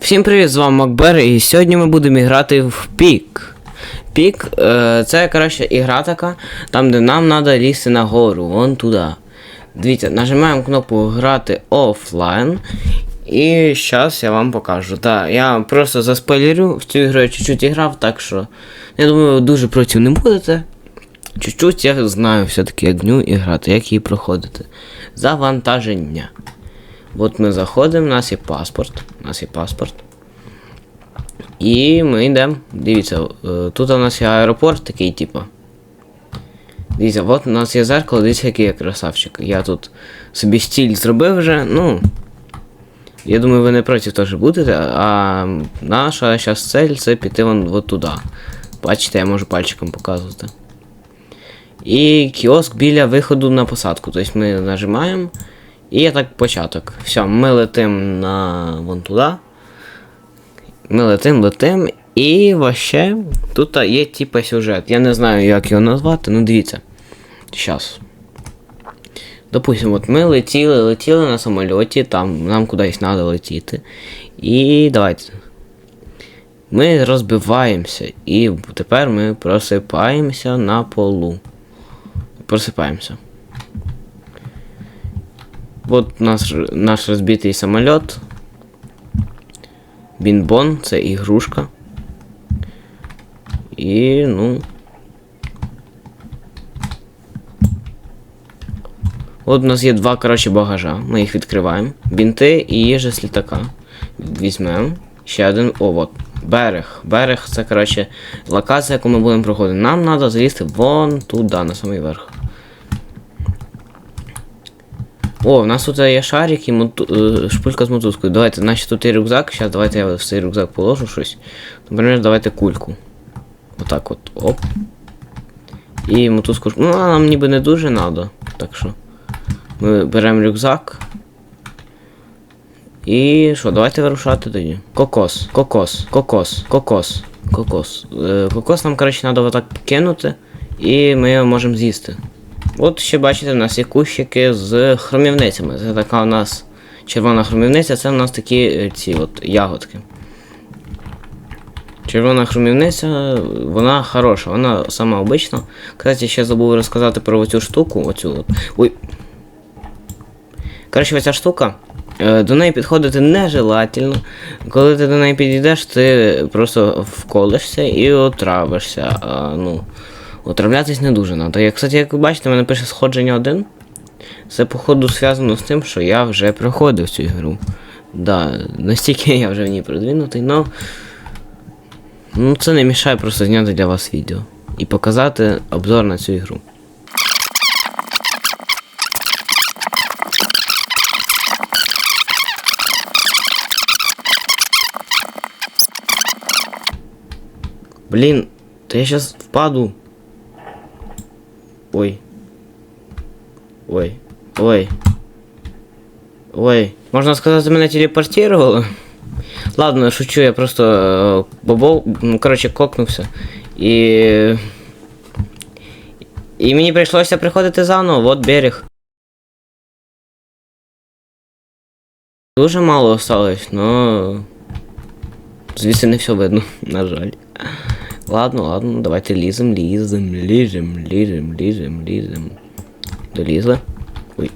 Всім привіт, з вами Макбер, і сьогодні ми будемо грати в Пік. Пік е, це коротше ігра така, там де нам треба лізти нагору, вон туди. Дивіться, нажимаємо кнопку грати офлайн. І зараз я вам покажу. Так, я просто заспойлерю, в цю ігру я чуть-чуть грав, так що я думаю, ви дуже проти не будете. Чуть-чуть я знаю все-таки, як в і грати, як її проходити. Завантаження. От ми заходимо, у нас є паспорт. У нас є паспорт. І ми йдемо. Дивіться, е, тут у нас є аеропорт такий, типу. Дивіться, от у нас є зеркало, дивіться, який я красавчик. Я тут собі стіль зробив вже, ну. Я думаю, ви не проти теж будете, а наша зараз цель це піти вон туди. Бачите, я можу пальчиком показувати. І кіоск біля виходу на посадку. Тобто ми нажимаємо. І так початок. Все, ми летим на вон туди. Ми летим, летим. І вообще тут є типа сюжет. Я не знаю, як його назвати, ну дивіться. Щас. Допустим, от ми летіли, летіли на самольоті, там нам кудись треба летіти. І давайте. Ми розбиваємося. І тепер ми просипаємося на полу. Просипаємося. Вот наш, наш розбитий самоліт. Бінбон, це ігрушка. І, ну. От у нас є два, коротше, багажа. Ми їх відкриваємо. Бінти і їжа з літака. Візьмемо. Ще один. О, от. Берег. Берег це, коротше, локація, яку ми будемо проходити. Нам треба залізти вон туди, на самий верх. О, у нас тут є шарик і моту... е, шпулька з мотузкою. Давайте, значить тут є рюкзак. Зараз давайте я в цей рюкзак положу щось. Наприклад, давайте кульку. Отак от. Оп. І мотузку. Ну, нам ніби не дуже треба. Так що. Ми беремо рюкзак. І що, давайте вирушати тоді. Кокос, кокос, кокос, кокос, кокос. Е, кокос нам, коротше, треба отак кинути. І ми його можемо з'їсти. От ще бачите, у нас є кущики з хромівницями. Це така у нас червона хромівниця, це у нас такі е, ці от ягодки. Червона хромівниця, вона хороша, вона сама обична. Кстати, ще забув розказати про оцю штуку. Оцю от. Ой. Коротше, оця штука. е, До неї підходити нежелательно. Коли ти до неї підійдеш, ти просто вколишся і отравишся. А, ну, Отравлятись не дуже треба. Я, кстати, як ви бачите, в мене пише сходження 1. Це, походу, зв'язано з тим, що я вже проходив цю ігру. Да, настільки я вже в ній продвинутий, но. Ну, це не мішає просто зняти для вас відео. І показати обзор на цю ігру. Блін, та я сейчас впаду. Ой. Ой. Ой. Ой. Можна сказати, мене телепортувало? Ладно, шучу, я просто е, бобов, ну, коротше, кокнувся. І. І мені прийшлося приходити заново, от берег. Дуже мало осталось, но. Звідси не все видно, на жаль. Ладно, ладно, давайте лізем, лізем, лізем, лізем, лізем, лізем. Долізли. Ой.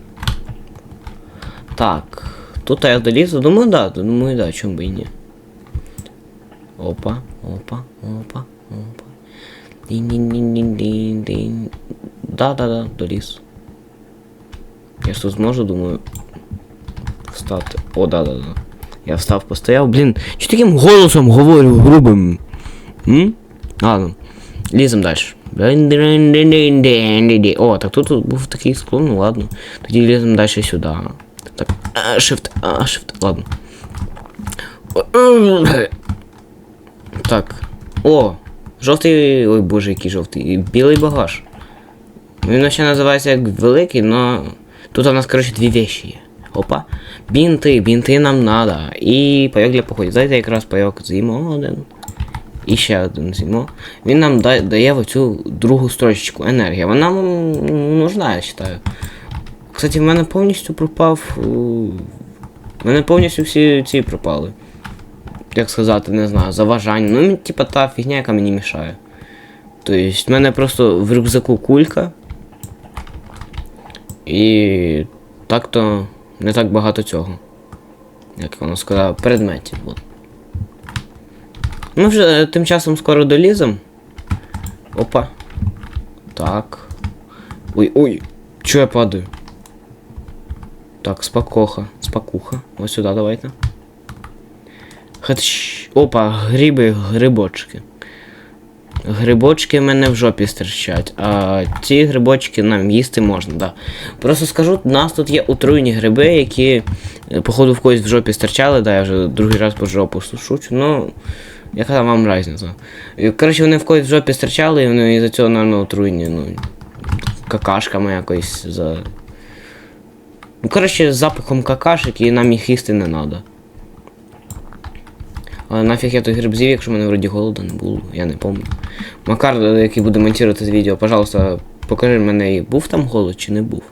Так. Тут я долізу, думаю, да, думаю, да, чому би і ні. Опа, опа, опа, опа. Дін-дін-дін-дін-дін. Да-да-да, доліз. Я ж тут зможу, думаю. Встати. О, да-да-да. Я встав, постояв, блін. Чи таким голосом говорю грубим? М? Ладно. Лізем далі. О, так тут був такий склон, ну ладно. Тоді лізем далі сюди. Так. А, shift, а, shift, ладно. Так. О! Жовтий. Ой боже, який жовтий. Білий багаж. Він ще називається як великий, но. Тут у нас, коротше, дві вещи є. Опа. Бінти, бінти нам надо. І пайок для походів. Дайте якраз пайок з'їмо один. І ще один з'їмо. Він нам да- дає оцю другу строчечку енергія. Вона ну, нужна, я вважаю. Кстати, в мене повністю пропав. У мене повністю всі ці пропали. Як сказати, не знаю, заважання. Ну, типа та фігня, яка мені мішає. Тобто, в мене просто в рюкзаку кулька. І так-то не так багато цього. Як воно сказав, предметів. От. Ми вже е, тим часом скоро долізем. Опа. Так. Ой, ой, чо я падаю? Так, спакоха, спакуха. Ось сюди давайте. Хач. Опа, гриби, грибочки. Грибочки в мене в жопі стирчать, а ці грибочки нам їсти можна, да. Просто скажу, у нас тут є отруйні гриби, які, е, походу, в когось в жопі стирчали, да, я вже другий раз по жопу шучу, ну. Яка вам різниця? Коротше, вони в когось в жопі стирчали, і вони із-за цього, напевно, отруйні, ну. Какашками якось за. Ну, коротше, з запахом какашек і нам їх їсти не треба. Але нафіг я той гриб з'їв, якщо мене вроді голода не було, я не пам'ятаю. Макар, який буде монтувати це відео, пожалуйста, покажи мене, був там голод чи не був?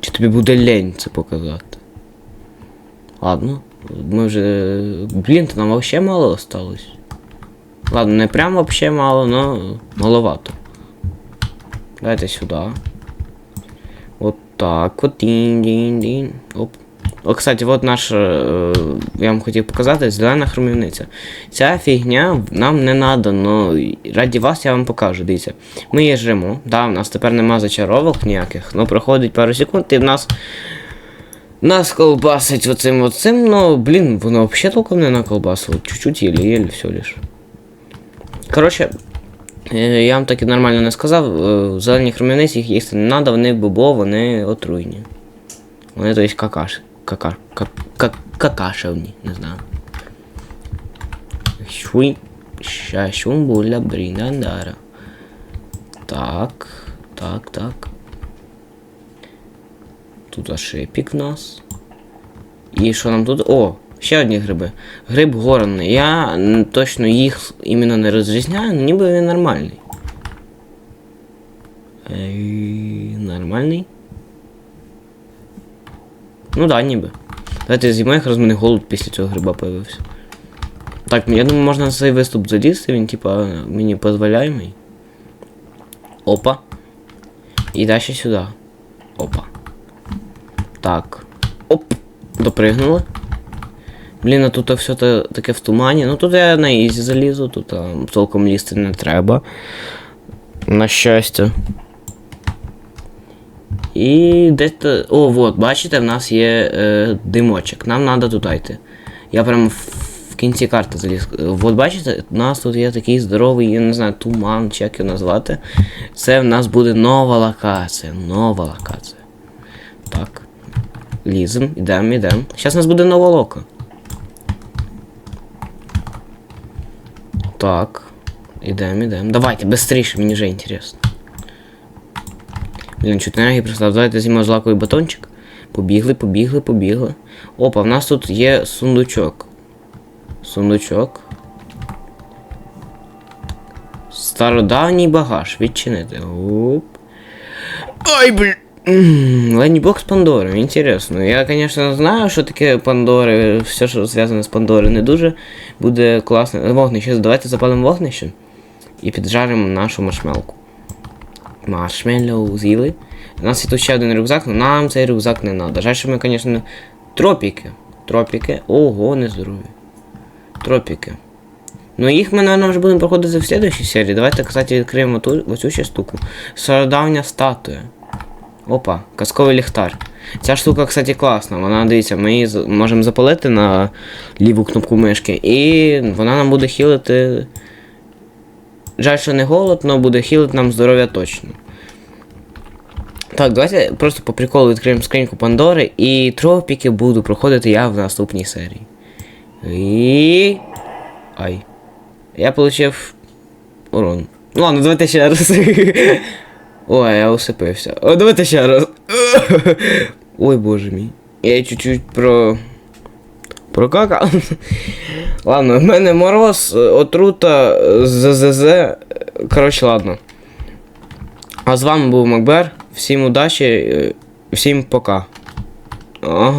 Чи тобі буде лень це показати? Ладно, ми вже. Блін, то нам вообще мало осталось. Ладно, не прям вообще мало, но маловато. Давайте сюди. Вот так вот. Дінь-дінь-дінь. Оп. О, кстати, вот наш, е, я вам хотів показати, зелена хромівниця. Ця фігня нам не надо, но раді вас я вам покажу. Дивіться. Ми її жремо. Да, в нас тепер нема зачаровок ніяких, ну проходить пару секунд і в нас. Нас колбасить оцим оцим, но, блін, воно взагалі толком не наколбасило. Чуть-чуть еле-еле все лиш. Коротше, е, я вам так і нормально не сказав, е, зелені хромівниці їх їсти не треба, вони бобо, вони отруйні. Вони то есть какаш. Кака, как, как, какашевні, не знаю. Шуй. Ща шумбуля бріндандара. Так. Так, так. Тут аж шипік в нас. І що нам тут? О, ще одні гриби. Гриб горний. Я точно їх іменно не розрізняю, але ніби він нормальний. Ей, нормальний. Ну да, ніби. Давайте з'їмо їх, раз мене голод після цього гриба появився. Так, я думаю, можна на цей виступ залізти, він типа мені дозволяємий. Опа. І далі сюди. Опа. Так. Оп. Допригнули. Блін, а тут все таке в тумані. Ну тут я на ізі залізу, тут а, толком лізти не треба. На щастя. І десь. О, вот, бачите, в нас є е, димочок. Нам треба туди йти. Я прямо в, кінці карти заліз. От бачите, у нас тут є такий здоровий, я не знаю, туман, чи як його назвати. Це в нас буде нова локація. Нова локація. Так. Лізем, ідемо, ідемо. Зараз у нас буде нова лока. Так. Ідемо, ідемо. Давайте, быстріше, мені вже інтересно. Блін, чуть енергії прислав. Давайте з'їмо злаковий батончик. Побігли, побігли, побігли. Опа, в нас тут є сундучок. Сундучок. Стародавній багаж. Відчинити. Оп. Ай, блін. Ланібокс Пандори, інтересно. Я, конечно, знаю, що таке Пандори, все, що зв'язане з Пандори, не дуже буде класно. Вогнище, давайте запалимо вогнище і піджаримо нашу маршмелку. Маршмеллоу з'їли. У нас є тут ще один рюкзак, але нам цей рюкзак не треба. Жаль, що ми, звісно, тропіки. Тропіки. Ого, нездорові. Тропіки. Ну їх ми, наверное, вже будемо проходити в следующій серії. Давайте, кстати, відкриємо ту, оцю ще штуку. Стародавня статуя. Опа, казковий ліхтар. Ця штука, кстати, класна. Вона, дивіться, ми її можемо запалити на ліву кнопку мишки, і вона нам буде хілити. Жаль, що не голод, але буде хілити нам здоров'я точно. Так, давайте просто по приколу відкриємо скриньку Пандори і тропіки буду проходити я в наступній серії. І. Ай. Я получив урон. Ну ладно, давайте ще раз. Ой, я усипився. О, давайте ще раз. Ой, боже мій. Я чуть-чуть про. Прокакав. Ладно, в мене мороз, е, отрута, ЗЗЗ. Коротше, ладно. А з вами був Макбер. Всім удачі, е, всім пока. Ох.